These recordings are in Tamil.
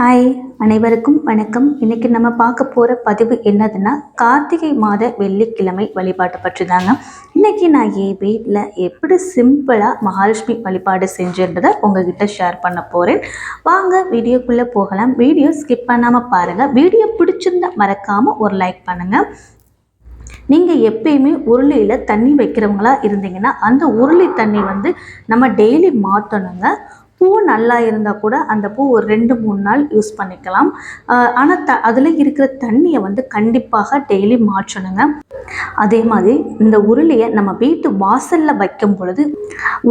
ஹாய் அனைவருக்கும் வணக்கம். இன்றைக்கி நம்ம பார்க்க போகிற பதிவு என்னதுன்னா கார்த்திகை மாத வெள்ளிக்கிழமை வழிபாட்டை பற்றி தாங்க. இன்னைக்கு நான் என் வீட்டில் எப்படி சிம்பிளாக மகாலட்சுமி வழிபாடு செஞ்சுன்றதை உங்ககிட்ட ஷேர் பண்ண போகிறேன் வாங்க வீடியோக்குள்ளே போகலாம். வீடியோ ஸ்கிப் பண்ணாமல் பாருங்கள் வீடியோ பிடிச்சிருந்தா மறக்காமல் ஒரு லைக் பண்ணுங்கள் நீங்கள் எப்பயுமே உருளியில் தண்ணி வைக்கிறவங்களா இருந்தீங்கன்னா அந்த உருளி தண்ணி வந்து நம்ம டெய்லி மாற்றணுங்க பூ நல்லா இருந்தால் கூட அந்த பூ ஒரு ரெண்டு மூணு நாள் யூஸ் பண்ணிக்கலாம். ஆனால் த அதில் இருக்கிற தண்ணியை வந்து கண்டிப்பாக டெய்லி மாற்றணுங்க. அதே மாதிரி இந்த உருளியை நம்ம வீட்டு வாசலில் வைக்கும் பொழுது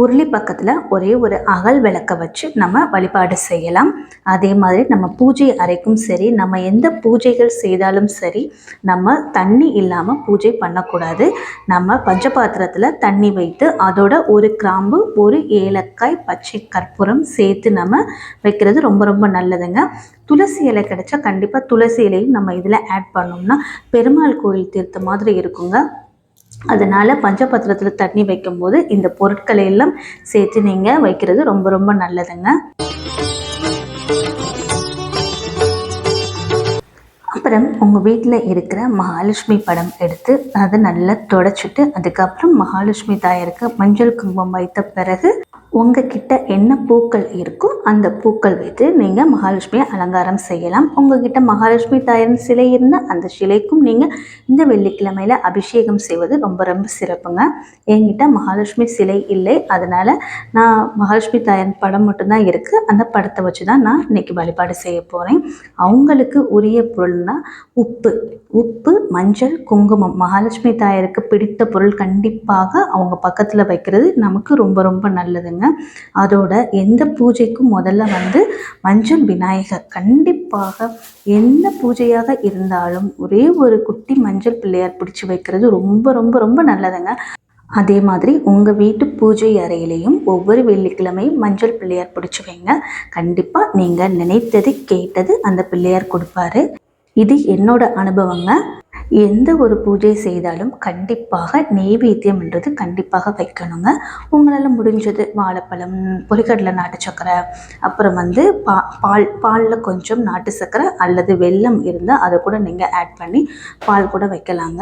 உருளி பக்கத்தில் ஒரே ஒரு அகல் விளக்க வச்சு நம்ம வழிபாடு செய்யலாம். அதே மாதிரி நம்ம பூஜை அறைக்கும் சரி நம்ம எந்த பூஜைகள் செய்தாலும் சரி நம்ம தண்ணி இல்லாமல் பூஜை பண்ணக்கூடாது. நம்ம பஞ்சபாத்திரத்தில் தண்ணி வைத்து அதோட ஒரு கிராம்பு ஒரு ஏலக்காய் பச்சை கற்பூரம் சேர்த்து நம்ம வைக்கிறது ரொம்ப ரொம்ப நல்லதுங்க. துளசி இலை கிடைச்சா கண்டிப்பாக துளசி இலையும் நம்ம இதில் ஆட் பண்ணோம்னா பெருமாள் கோயில் தீர்த்த மாதிரி இருக்குங்க. அதனால் பஞ்சபத்திரத்தில் தண்ணி வைக்கும்போது இந்த பொருட்களை எல்லாம் சேர்த்து நீங்கள் வைக்கிறது ரொம்ப ரொம்ப நல்லதுங்க. அப்புறம் உங்கள் வீட்டில் இருக்கிற மகாலட்சுமி படம் எடுத்து அதை நல்லா தொடச்சிட்டு அதுக்கப்புறம் மகாலட்சுமி தாயருக்கு மஞ்சள் குங்குமம் வைத்த பிறகு உங்ககிட்ட என்ன பூக்கள் இருக்கோ அந்த பூக்கள் வைத்து நீங்கள் மகாலட்சுமியை அலங்காரம் செய்யலாம். உங்ககிட்ட மகாலட்சுமி தாயரின் சிலை இருந்தால் அந்த சிலைக்கும் நீங்கள் இந்த வெள்ளிக்கிழமையில் அபிஷேகம் செய்வது ரொம்ப ரொம்ப சிறப்புங்க. என்கிட்ட மகாலட்சுமி சிலை இல்லை. அதனால் நான் மகாலட்சுமி தாயின் படம் மட்டும்தான் இருக்குது அந்த படத்தை வச்சு தான் நான் இன்றைக்கி வழிபாடு செய்ய போகிறேன் அவங்களுக்கு உரிய பொருள்னால் உப்பு. உப்பு மஞ்சள் குங்குமம். மகாலட்சுமி தாயருக்கு பிடித்த பொருள் கண்டிப்பாக அவங்க பக்கத்தில் வைக்கிறது நமக்கு ரொம்ப ரொம்ப நல்லதுங்க. அதோட எந்த பூஜைக்கும் முதல்ல வந்து மஞ்சள் விநாயகர். கண்டிப்பாக எந்த பூஜையாக இருந்தாலும் ஒரே ஒரு குட்டி மஞ்சள் பிள்ளையார் பிடிச்சி வைக்கிறது ரொம்ப ரொம்ப ரொம்ப நல்லதுங்க. அதே மாதிரி உங்கள் வீட்டு பூஜை அறையிலையும் ஒவ்வொரு வெள்ளிக்கிழமையும் மஞ்சள் பிள்ளையார் பிடிச்சி வைங்க. கண்டிப்பாக நீங்கள் நினைத்தது கேட்டது அந்த பிள்ளையார் கொடுப்பாரு. இது என்னோட அனுபவங்க. எந்த ஒரு பூஜை செய்தாலும் கண்டிப்பாக நெய்வேத்தியம்ன்றது கண்டிப்பாக வைக்கணுங்க. உங்களால் முடிஞ்சது வாழைப்பழம் பொறிக்கடலை நாட்டு சக்கரை அப்புறம் வந்து பா பால் பாலில் கொஞ்சம் நாட்டு சக்கரை அல்லது வெல்லம் இருந்தால் அதை கூட நீங்கள் ஆட் பண்ணி பால் கூட வைக்கலாங்க.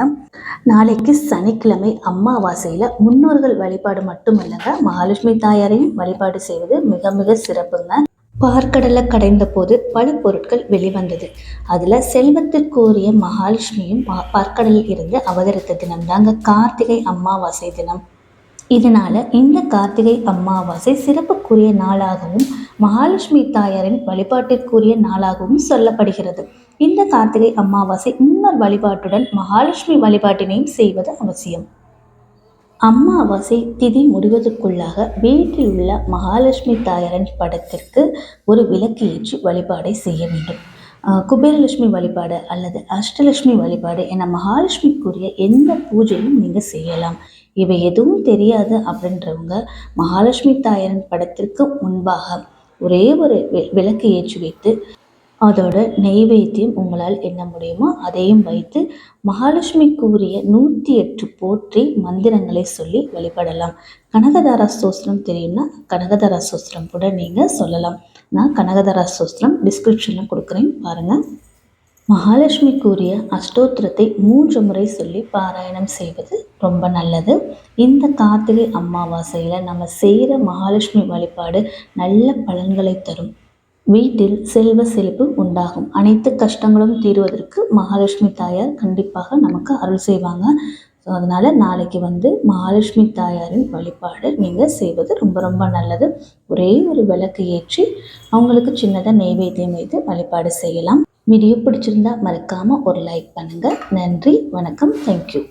நாளைக்கு சனிக்கிழமை அம்மாவாசையில் முன்னோர்கள் வழிபாடு மட்டும் இல்லைங்க மகாலட்சுமி தாயாரையும் வழிபாடு செய்வது மிக மிக சிறப்புங்க. பார்க்கடலை கடைந்த போது பல பொருட்கள் வெளிவந்தது. அதில் செல்வத்திற்குரிய மகாலட்சுமியும் பா பார்க்கடலில் இருந்து அவதரித்த தினம் தாங்க கார்த்திகை அமாவாசை தினம். இதனால் இந்த கார்த்திகை அமாவாசை சிறப்புக்குரிய நாளாகவும் மகாலட்சுமி தாயாரின் வழிபாட்டிற்குரிய நாளாகவும் சொல்லப்படுகிறது. இந்த கார்த்திகை அமாவாசை முன்னர் வழிபாட்டுடன் மகாலட்சுமி வழிபாட்டினையும் செய்வது அவசியம். அம்மாவாசை திதி முடிவதற்குள்ளாக வீட்டில் உள்ள மகாலட்சுமி தாயாரின் படத்திற்கு ஒரு விளக்கு ஏற்றி வழிபாடை செய்ய வேண்டும். குபேரலட்சுமி வழிபாடு அல்லது அஷ்டலட்சுமி வழிபாடு என மகாலட்சுமிக்குரிய எந்த பூஜையும் நீங்கள் செய்யலாம். இவை எதுவும் தெரியாது அப்படின்றவங்க மகாலட்சுமி தாயாரின் படத்திற்கு முன்பாக ஒரே ஒரு விளக்கு ஏற்றி வைத்து அதோட நெய்வேத்தியம் உங்களால் என்ன முடியுமோ அதையும் வைத்து மகாலட்சுமிக்கு உரிய நூற்றி எட்டு போற்றி மந்திரங்களை சொல்லி வழிபடலாம். கனகதாரா சோஸ்திரம் தெரியும்னா கனகதாரா சோஸ்திரம் கூட நீங்கள் சொல்லலாம். நான் கனகதாரா சோஸ்திரம் டிஸ்கிரிப்ஷனில் கொடுக்குறேன் பாருங்கள் மகாலட்சுமி கூறிய அஷ்டோத்திரத்தை மூன்று முறை சொல்லி பாராயணம் செய்வது ரொம்ப நல்லது. இந்த கார்த்திகை அமாவாசையில் நம்ம செய்கிற மகாலட்சுமி வழிபாடு நல்ல பலன்களை தரும். வீட்டில் செல்வ செழிப்பு உண்டாகும். அனைத்து கஷ்டங்களும் தீர்வதற்கு மகாலட்சுமி தாயார் கண்டிப்பாக நமக்கு அருள் செய்வாங்க. ஸோ அதனால் நாளைக்கு வந்து மகாலட்சுமி தாயாரின் வழிபாடு நீங்கள் செய்வது ரொம்ப ரொம்ப நல்லது. ஒரே ஒரு விளக்கு ஏற்றி அவங்களுக்கு சின்னதாக நெய்வேத்தியம் வைத்து வழிபாடு செய்யலாம். வீடியோ பிடிச்சிருந்தா மறக்காமல் ஒரு லைக் பண்ணுங்கள் நன்றி வணக்கம். தேங்க்யூ